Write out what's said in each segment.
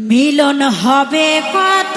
মিলন হবে কত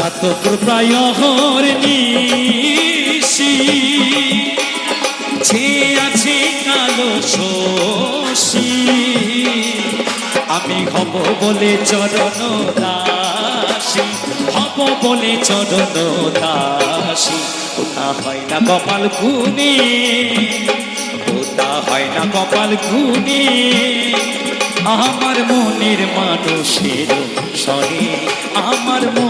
প্রায় নিশি যে আছে কালো আমি হব বলে চরণ দাসী হব বলে চরণ দাসী ওটা হয় না কপাল গুনে ওটা হয় না কপাল গুনে আমার মনের মানুষের সনে আমার মনের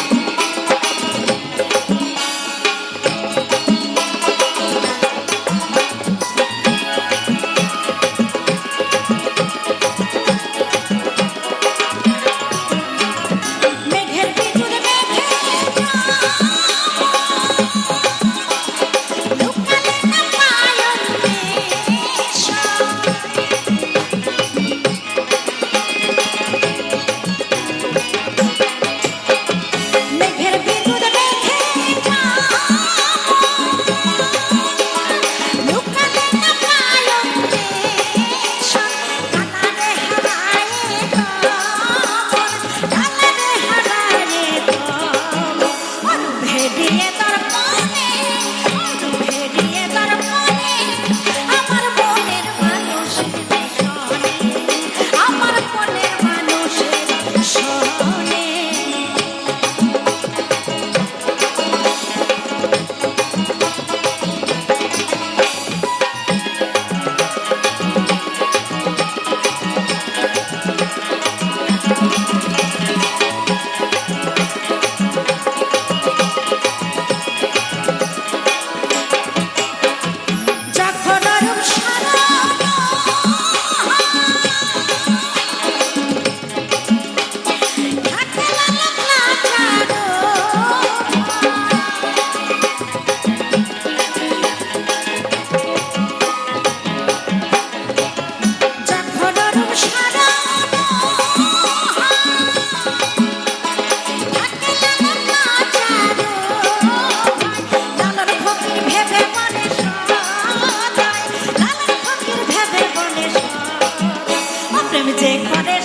let me take my